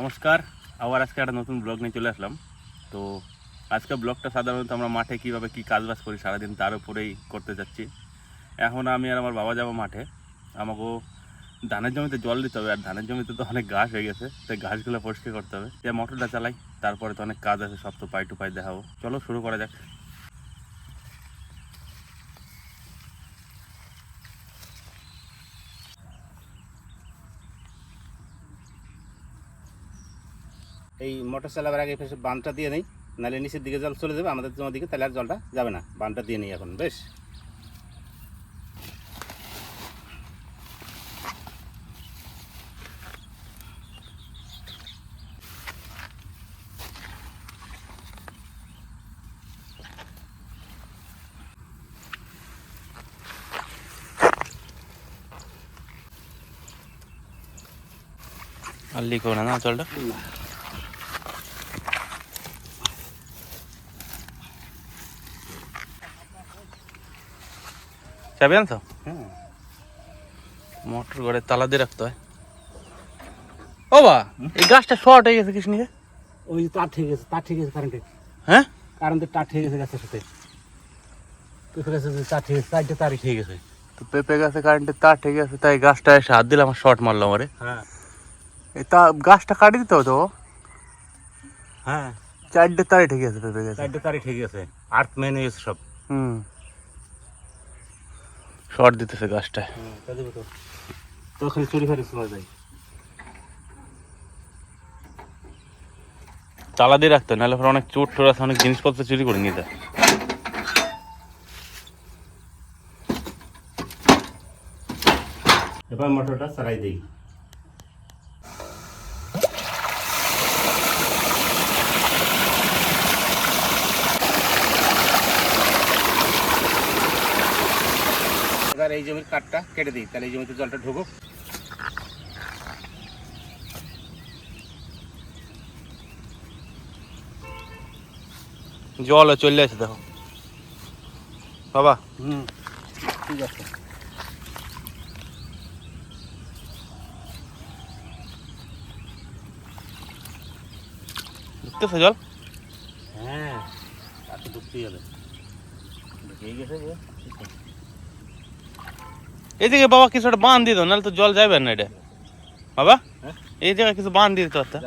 নমস্কার, আবার আজকে একটা নতুন ব্লগ নিয়ে চলে আসলাম। তো আজকে ব্লগটা সাধারণত আমরা মাঠে কীভাবে কী কাজবাজ করি সারাদিন তার উপরেই করতে যাচ্ছি। এখন আমি আর আমার বাবা যাব মাঠে। আমাকেও ধানের জমিতে জল দিতে হবে, আর ধানের জমিতে তো অনেক ঘাস হয়ে গেছে, তাই ঘাসগুলো পরিষ্কার করতে হবে। যে মোটরটা চালাই, তারপরে তো অনেক কাজ আছে, সব তো পাই টু পাই দেখাবো। চলো শুরু করা যাক। এই মোটর চালাবার আগে ফেসে বানটা দিয়ে নেই নাহলে নিচের দিকে জল চলে যাবে আমাদের জমার দিকে তাহলে আর জলটা যাবে না। বানটা দিয়ে নেই এখন বেশ? আর লিখো না। চাবি হ্যাঁ মোটর ঘরে তালা দিয়ে রাখতে হয়। ও বা এই গাছটা শর্ট হয়ে গেছে কৃষ্ণিকে? ওই তার ঠিক আছে তার ঠিক আছে কারেন্টের হ্যাঁ? কারেন্টের তার ঠিক আছে গাছের সাথে। পেঁপে গাছের তার ঠিক আছে চারটে তারই ঠিক আছে তো পেঁপে গাছে কারেন্টের তার ঠিক আছে তাই গাছটা এসে হাত দিলে আমার শর্ট মারলো আমারে। হ্যাঁ। তা গাছটা কাটি দিতে হতো হ্যাঁ। চারটে তারে ঠিক আছে পেঁপে গাছে। চারটে তারই ঠিক আছে আর্থ মেন হয়েছে সব। হুম। শর্ট দিতেছে গাছটায় দেবো তো। তখন চুরি ফারি শোনা যায়। তালা দিয়ে রাখতো নাহলে পরে অনেক চোর টোর আছে অনেক জিনিসপত্র চুরি করে নিয়ে যায়। এবার মোটরটা সারাই দিই। জমির কাঠটা কেটে দিই তাহলে এই জমিতে জলটা ঢুকুক। জল চলে আছে দেখো। বাবা। হুম। ঠিক আছে। ঢুকতেছে জল? হ্যাঁ কাঠটা ঢুকতেই হবে। ঢুকেই গেছে যে। এইদিকে বাবা কিছু একটা বাঁধ দিয়ে দাও নাহলে তো জল যাবে না এটা। বাবা হ্যাঁ? এই জায়গায় কিছু বাঁধ দিয়ে দিতে পারতা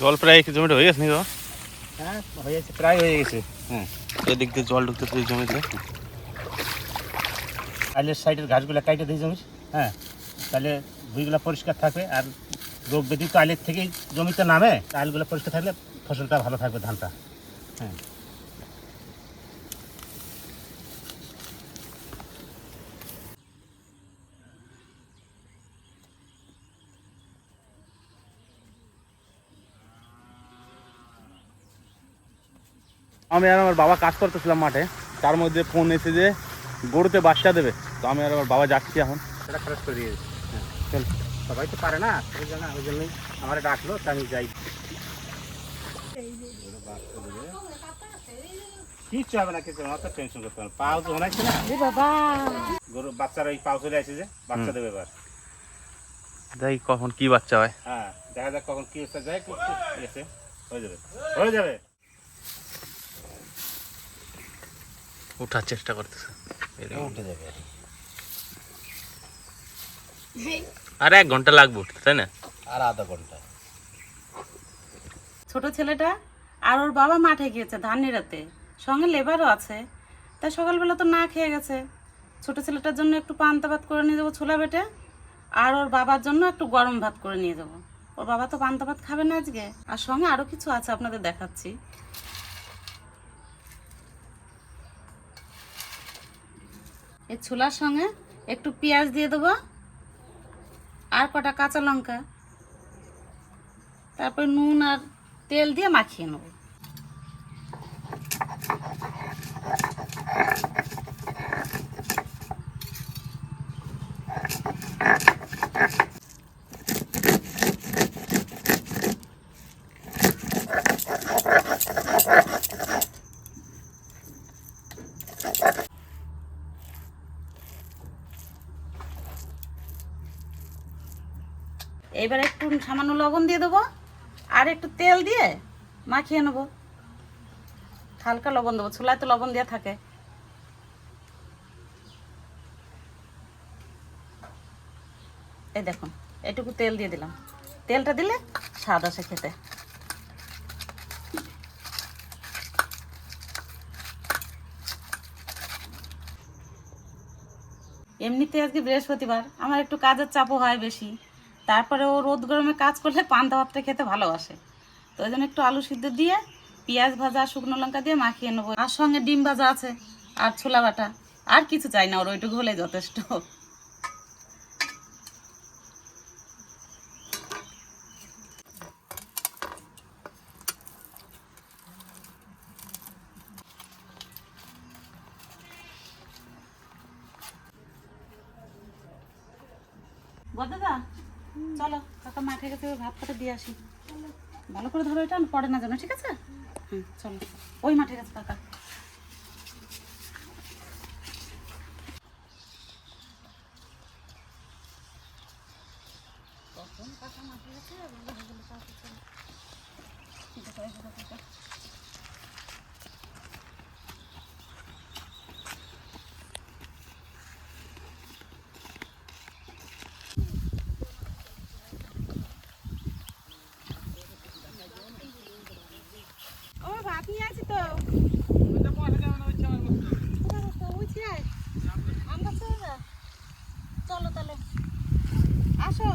জল প্রায় জমিটা হয়ে গেছে নাকি বাবা? হ্যাঁ গেছে প্রায় হয়ে গেছে। হ্যাঁ। এদিক দিয়ে জল ঢুকতেছে এই জমিতে। সাইডের ঘাসগুলো কাইটে দিয়ে জমির হ্যাঁ। তাহলে ভুইগুলো পরিষ্কার থাকবে আর রোগ ব্যাধি তো আইলের থেকেই জমিতে নামে পরিষ্কার থাকলে ফসলটা ভালো থাকবে ধানটা। হ্যাঁ। আমি আর আমার বাবা কাজ করতেছিলাম মাঠে। তার মধ্যে ফোন এসে যে গরুতে বাচ্চা দেবে। তো আমি আর আমার বাবা যাচ্ছি এখন। সেটা খরচ করে দিয়েছে হ্যাঁ। চল। সবাই তো পারে না ওই জন্য ওই জন্যই আমার ডাকলো তা আমি যাই। কিচ্ছু হবে না কিছু হবে না, অত টেনশন করতে হবে না। পাও তো হনাইছে না গরু বাচ্চার ওই পাও চলে আসে যে বাচ্চা দেবে এবার। যাই কখন কি বাচ্চা হয়। হ্যাঁ দেখা যাক কখন কি এসে যায় এসে। হয়ে যাবে। হয়ে যাবে। উঠার চেষ্টা করতেছে। উঠে যাবে আর এক ঘণ্টা লাগবে উঠতে তাই না? আর আধা ঘণ্টা। ছোট ছেলেটা আর ওর বাবা মাঠে গিয়েছে ধান নিরাতে সঙ্গে লেবারও আছে। তাই সকালবেলা তো না খেয়ে গেছে। ছোট ছেলেটার জন্য একটু পান্তা ভাত করে নিয়ে যাব ছোলা বেটে। আর ওর বাবার জন্য একটু গরম ভাত করে নিয়ে যাব। ওর বাবা তো পান্তা ভাত খাবে না আজকে। আর সঙ্গে আরও কিছু আছে আপনাদের দেখাচ্ছি। এই ছোলার সঙ্গে একটু পেঁয়াজ দিয়ে দেবো আর কটা কাঁচা লঙ্কা। তারপর নুন আর তেল দিয়ে মাখিয়ে নেব। এইবার একটু সামান্য লবণ দিয়ে দেবো, আর একটু তেল দিয়ে মাখিয়ে নেব। হালকা লবণ দেবো, চুলায় তো লবণ দেওয়া থাকে। এই দেখুন, এটুকু তেল দিয়ে দিলাম। তেলটা দিলে স্বাদ আসে খেতে। এমনিতে আজকে বৃহস্পতিবার, আমার একটু কাজের চাপও হয় বেশি। তারপরে ও রোদ গরমে কাজ করলে পান্তা ভাতটা খেতে ভালোবাসে। তো ওই জন্য একটু আলু সিদ্ধ দিয়ে, পেঁয়াজ ভাজা, শুকনো লঙ্কা দিয়ে মাখিয়ে নেব। আর সঙ্গে ডিম ভাজা আছে, আর ছোলা বাটা। আর কিছু চাই না ওর, ওইটুকু হলে যথেষ্ট বদাদা চলো কাকা মাঠে ভাত পাতা দিয়ে আসি। ভালো করে ধরো এটা পড়ে না যেন ঠিক আছে? হুম চলো। ওই মাঠে গেছে কাকা ও ভাত নিয়ে আসি তো চলো তাহলে আসো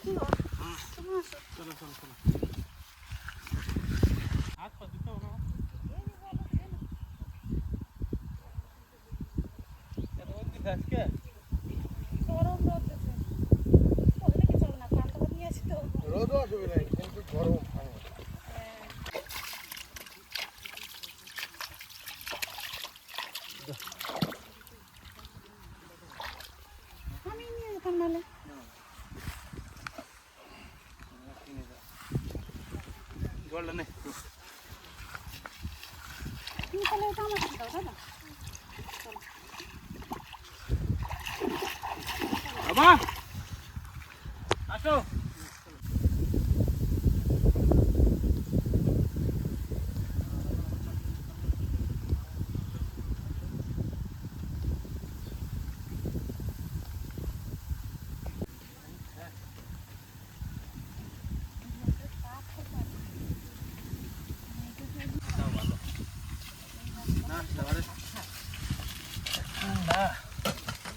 কি গো? তুমি আসো। গরম রোদ দিছে। বললে কি চলো না, পান্তা ভাত নিয়ে আসি তো। আমি নিয়ে যেতাম নাহলে। তুমি তাহলে এটা আমাকে দাও, দাদা। বাবা আসো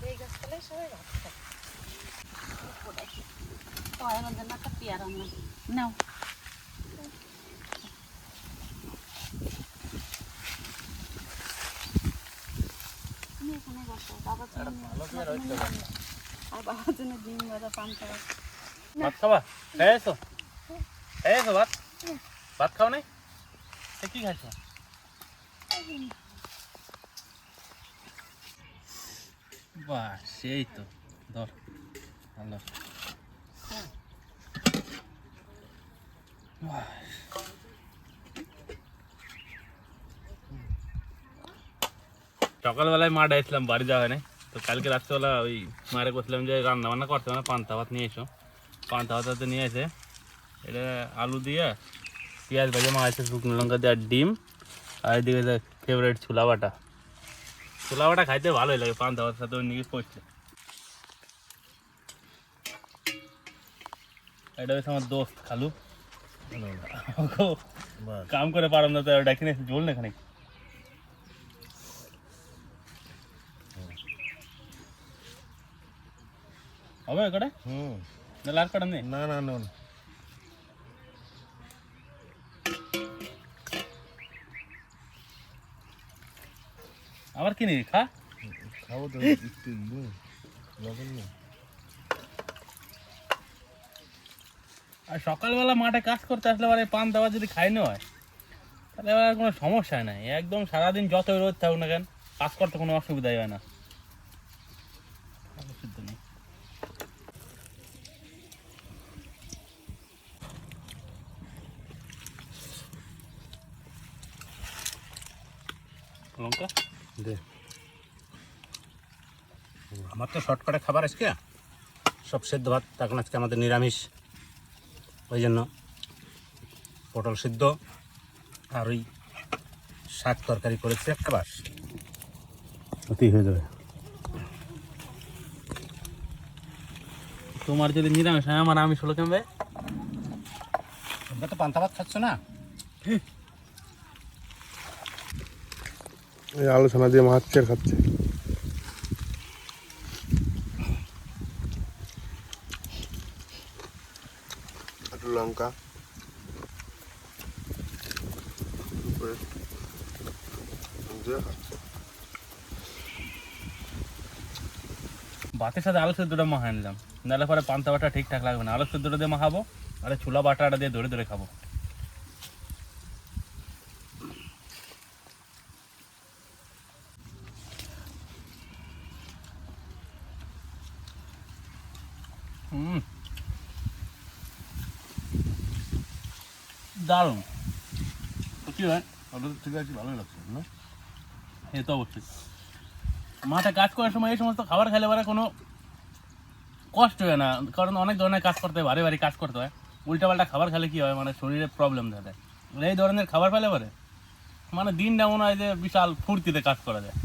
এই গাছতলায় সবাই ভাত খায়। আমার জন্য একটা পেয়ারা। নাও ভাত খাবা খেয়েছো খেয়েছো ভাত ভাত খাও নাই কি খাইছো বাহ সেই তো ধর ভালো সকালবেলায় মাঠ আসলাম বাড়ি যাওয়া হয় তো কালকে রাত্রেবেলা ওই মারে করছিলাম যে রান্না বান্না করতে হবে না পান্তা ভাত নিয়ে এসো। পান্তা ভাত তো নিয়ে এসে এটা আলু দিয়ে পেঁয়াজ ভেজে মাছ শুকনো লঙ্কা দিয়ে ডিম, আর এদিকে ফেভারিট ছোলা বাটা। ছোলা বাটা খাইতে ভালোই লাগে, পান্তা ভাতের সাথে ওই নিয়ে পড়ছে এটা হচ্ছে আমার দোস্ত খালু। কাম করে পারম না তো ডাকি না জল না খানিক হবে কটা হুম না লাল কটা নেই না না না আবার কি নিবি খা খাব তো একটু লবণ নেই আর সকালবেলা মাঠে কাজ করতে আসলে আবার পান দাবার যদি খাই না হয় তাহলে আবার কোনো সমস্যা নাই। একদম সারাদিন যতই রোদ থাকুক না কেন কাজ করতে কোনো অসুবিধাই হয় না। লঙ্কা? দে। আমার তো শর্টকাটে খাবার আজকে। সব সেদ্ধ ভাত তখন আজকে আমাদের নিরামিষ। ওই জন্য পটল সিদ্ধ আর ওই শাক তরকারি করেছে একটা বাস। অতি হয়ে যাবে। তোমার যদি নিরামিষ হয় আমার আমিষ হলো কেমবে তোমরা তো পান্তা ভাত খাচ্ছ না? এই আলোচনা দিয়ে মাছের খাচ্ছে একটু লঙ্কা। ভাতের সাথে আলু সেদ্ধটা মাখা নিলাম। নাহলে পরে পান্তা বাটা ঠিকঠাক লাগবে না। আলু সেদ্ধটা দিয়ে মাখাবো, আর ছোলা বাটাটা দিয়ে ধরে ধরে খাব হুম দারুণ কি হয়? ঠিক আছে ভালোই লাগছে না? এ তো অবশ্যই। মাঠে কাজ করার সময় এই সমস্ত খাবার খেলে পরে কোনো কষ্ট হয় না কারণ অনেক ধরনের কাজ করতে হয় ভারী ভারী কাজ করতে হয়। উল্টাপাল্টা খাবার খেলে কি হয় মানে শরীরে প্রবলেম থাকে এই ধরনের খাবার পেলে পরে মানে দিনটা মনে হয় যে বিশাল ফুর্তিতে কাজ করা যায়।